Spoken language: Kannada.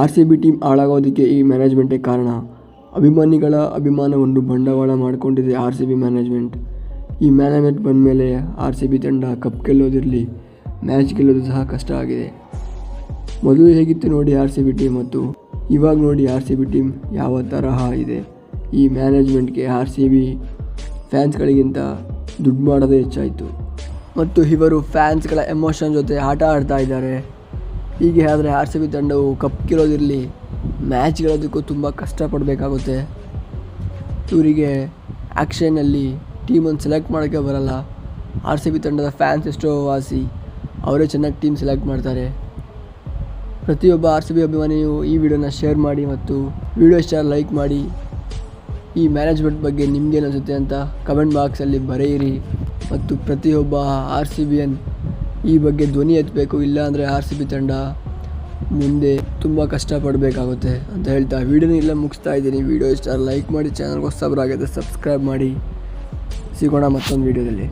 ಆರ್ ಸಿ ಬಿ ಟೀಮ್ ಹಾಳಾಗೋದಕ್ಕೆ ಈ ಮ್ಯಾನೇಜ್ಮೆಂಟೇ ಕಾರಣ? ಅಭಿಮಾನಿಗಳ ಅಭಿಮಾನವನ್ನು ಬಂಡವಾಳ ಮಾಡಿಕೊಂಡಿದೆ ಆರ್ ಸಿ ಬಿ ಮ್ಯಾನೇಜ್ಮೆಂಟ್. ಈ ಮ್ಯಾನೇಜ್ಮೆಂಟ್ ಬಂದ ಮೇಲೆ ಆರ್ ಸಿ ಬಿ ತಂಡ ಕಪ್ ಗೆಲ್ಲೋದಿರಲಿ, ಮ್ಯಾಚ್ ಗೆಲ್ಲೋದು ಸಹ ಕಷ್ಟ ಆಗಿದೆ. ಮೊದಲು ಹೇಗಿತ್ತು ನೋಡಿ ಆರ್ ಸಿ ಬಿ ಟೀಮ್ ಮತ್ತು ಇವಾಗ ನೋಡಿ ಆರ್ ಸಿ ಬಿ ಟೀಮ್ ಯಾವ ತರಹ ಇದೆ? ಈ ಮ್ಯಾನೇಜ್ಮೆಂಟ್ಗೆ ಆರ್ ಸಿ ಬಿ ಫ್ಯಾನ್ಸ್ಗಳಿಗಿಂತ ದುಡ್ಡು ಮಾಡೋದೇ ಹೆಚ್ಚಾಯಿತು. ಮತ್ತು ಇವರು ಫ್ಯಾನ್ಸ್ಗಳ ಎಮೋಷನ್ ಜೊತೆ ಆಟ ಆಡ್ತಾ ಇದ್ದಾರೆ. ಹೀಗೆ ಆದರೆ ಆರ್ ಸಿ ಬಿ ತಂಡವು ಕಪ್ ಗೆಲ್ಲೋದಿರಲಿ ಮ್ಯಾಚ್ ಗೆಲ್ಲೋದಕ್ಕೂ ತುಂಬ ಕಷ್ಟಪಡಬೇಕಾಗುತ್ತೆ. ಇವರಿಗೆ ಆ್ಯಕ್ಷನಲ್ಲಿ ಟೀಮನ್ನು ಸೆಲೆಕ್ಟ್ ಮಾಡೋಕ್ಕೆ ಬರಲ್ಲ. ಆರ್ ಸಿ ಬಿ ತಂಡದ ಫ್ಯಾನ್ಸ್ ಎಷ್ಟೋ ವಾಸಿ, ಅವರೇ ಚೆನ್ನಾಗಿ ಟೀಮ್ ಸೆಲೆಕ್ಟ್ ಮಾಡ್ತಾರೆ. ಪ್ರತಿಯೊಬ್ಬ ಆರ್ ಸಿ ಬಿ ಅಭಿಮಾನಿಯು ಈ ವಿಡಿಯೋನ ಶೇರ್ ಮಾಡಿ ಮತ್ತು ವಿಡಿಯೋ ಇಷ್ಟ ಲೈಕ್ ಮಾಡಿ. ಈ ಮ್ಯಾನೇಜ್ಮೆಂಟ್ ಬಗ್ಗೆ ನಿಮಗೇನು ಅನಿಸುತ್ತೆ ಅಂತ ಕಮೆಂಟ್ ಬಾಕ್ಸಲ್ಲಿ ಬರೆಯಿರಿ. ಮತ್ತು ಪ್ರತಿಯೊಬ್ಬ R C B N E ಬಗ್ಗೆ ಧ್ವನಿ ಎತ್ತಬೇಕು ಇಲ್ಲಾಂದರೆ ಆರ್ ಸಿ ಬಿ ತಂಡ ಮುಂದೆ ತುಂಬ ಕಷ್ಟಪಡಬೇಕಾಗುತ್ತೆ ಅಂತ ಹೇಳ್ತಾ ವೀಡಿಯೋನ ಇಲ್ಲ ಮುಗಿಸ್ತಾ ಇದ್ದೀನಿ. ವೀಡಿಯೋ ಇಷ್ಟ ಲೈಕ್ ಮಾಡಿ ಚಾನಲ್ಗೆ ಹೊಸಬರಾಗಿದೆ ಸಬ್ಸ್ಕ್ರೈಬ್ ಮಾಡಿ. ಸಿಗೋಣ ಮತ್ತೊಂದು ವಿಡಿಯೋದಲ್ಲಿ